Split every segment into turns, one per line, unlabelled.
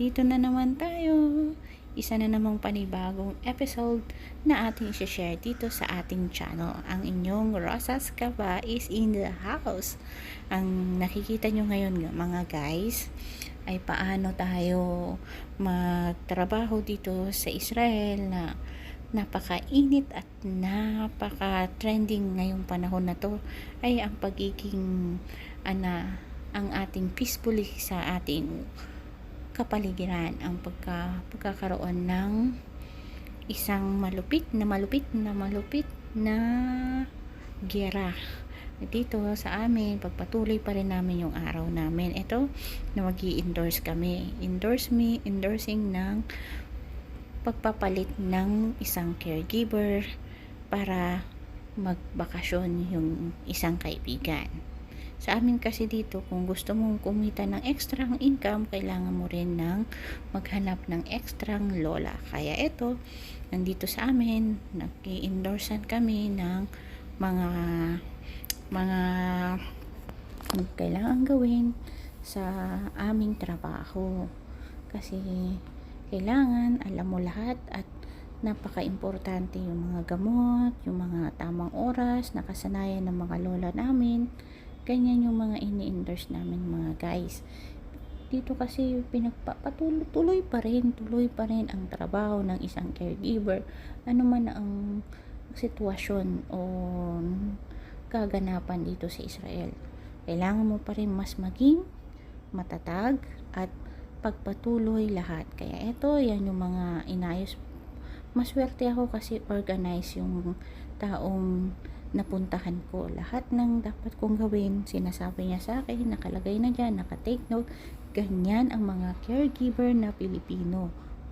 Dito na naman tayo. Isa na namang panibagong episode na ating share dito sa ating channel. Ang inyong Rosas Kaba is in the house. Ang nakikita nyo ngayon nga, mga guys ay paano tayo magtrabaho dito sa Israel na napakainit at napaka-trending ngayong panahon na to ay ang pagiging ana ang ating peacefully sa ating kapaligiran ang pagka, pagkakaroon ng isang malupit na malupit na malupit na gera dito sa amin. Pagpatuloy pa rin namin yung araw namin. Ito na mag endorse kami. Endorse me endorsing ng pagpapalit ng isang caregiver para magbakasyon yung isang kaibigan sa amin kasi dito, kung gusto mong kumita ng extra income, kailangan mo rin ng maghanap ng extra lola. Kaya ito, nandito sa amin, nag-endorsean kami ng mga mga kailangan gawin sa aming trabaho. Kasi kailangan alam mo lahat at napaka-importante yung mga gamot, yung mga tamang oras, nakasanayan ng mga lola namin Ganyan yung mga ini-endorse namin mga guys. Dito kasi pinagpapatuloy tuloy pa rin, tuloy pa rin ang trabaho ng isang caregiver. Ano man ang sitwasyon o kaganapan dito sa Israel. Kailangan mo pa rin mas maging matatag at pagpatuloy lahat. Kaya ito, yan yung mga inayos. Maswerte ako kasi organize yung taong napuntahan ko. Lahat ng dapat kong gawin, sinasabi niya sa akin, nakalagay na dyan, nakatake note. Ganyan ang mga caregiver na Pilipino.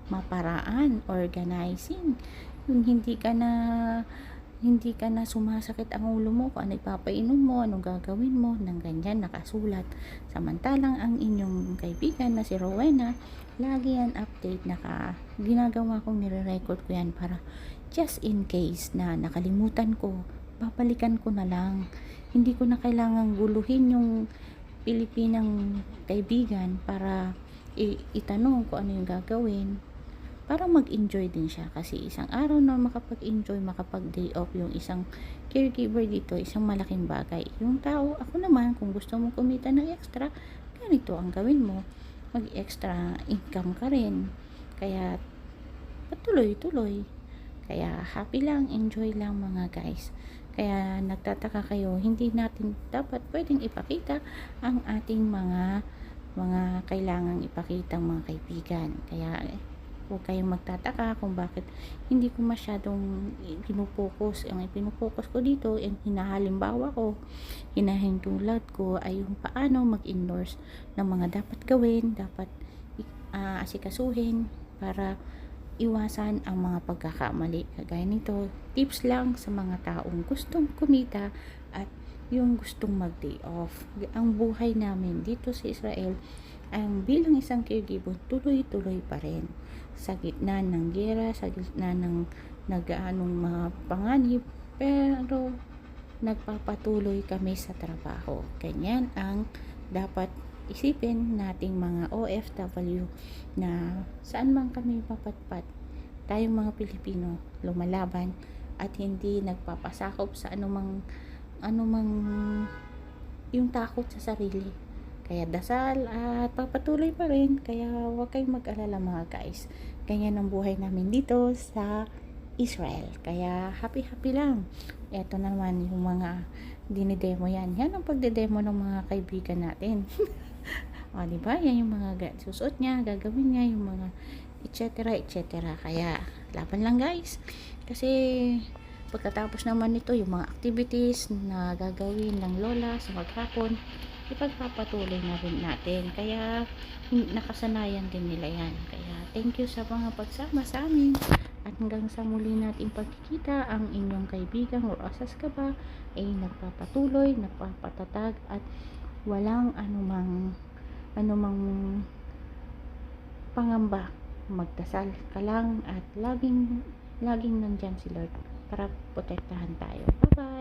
Maparaan, organizing. Yung hindi ka na hindi ka na sumasakit ang ulo mo kung ano ipapainom mo, anong gagawin mo, nang ganyan nakasulat. Samantalang ang inyong kaibigan na si Rowena, lagi yan update, naka, ginagawa kong nire-record ko yan para just in case na nakalimutan ko, babalikan ko na lang. Hindi ko na kailangang guluhin yung Pilipinang kaibigan para itanong kung ano yung gagawin para mag-enjoy din siya kasi isang araw na makapag-enjoy, makapag-day off yung isang caregiver dito, isang malaking bagay. Yung tao, ako naman, kung gusto mong kumita ng extra, ganito ang gawin mo. Mag-extra income ka rin. Kaya, patuloy-tuloy. Kaya, happy lang, enjoy lang mga guys. Kaya nagtataka kayo, hindi natin dapat pwedeng ipakita ang ating mga mga kailangang ipakita mga kaibigan. Kaya huwag kayong magtataka kung bakit hindi ko masyadong pinupokus. Ang pinupokus ko dito, yung hinahalimbawa ko, hinahintulad ko ay yung paano mag-endorse ng mga dapat gawin, dapat uh, asikasuhin para iwasan ang mga pagkakamali. Kagaya nito, tips lang sa mga taong gustong kumita at yung gustong mag-day off. Ang buhay namin dito sa Israel, ang bilang isang caregiver, tuloy-tuloy pa rin. Sa gitna ng gera, sa gitna ng nagaanong mga panganib, pero nagpapatuloy kami sa trabaho. Ganyan ang dapat isipin nating mga OFW na saan man kami papatpat tayong mga Pilipino lumalaban at hindi nagpapasakop sa anumang anumang yung takot sa sarili. Kaya dasal at papatuloy pa rin. Kaya huwag kayong mag-alala mga guys. Ganyan ang buhay namin dito sa Israel. Kaya happy happy lang. Eto naman yung mga dinidemo yan. Yan ang pagdedemo ng mga kaibigan natin O, di ba? Yan yung mga susuot niya, gagawin niya, yung mga etc. etc. Kaya, laban lang guys. Kasi, pagkatapos naman nito, yung mga activities na gagawin ng lola sa maghapon, ipagpapatuloy na rin natin. Kaya, nakasanayan din nila yan. Kaya, thank you sa mga pagsama sa amin. At hanggang sa muli nating pagkikita, ang inyong kaibigan or asas ka ba ay nagpapatuloy, nagpapatatag at walang anumang anumang pangamba magdasal ka lang at laging laging nandyan si Lord para protektahan tayo. Bye bye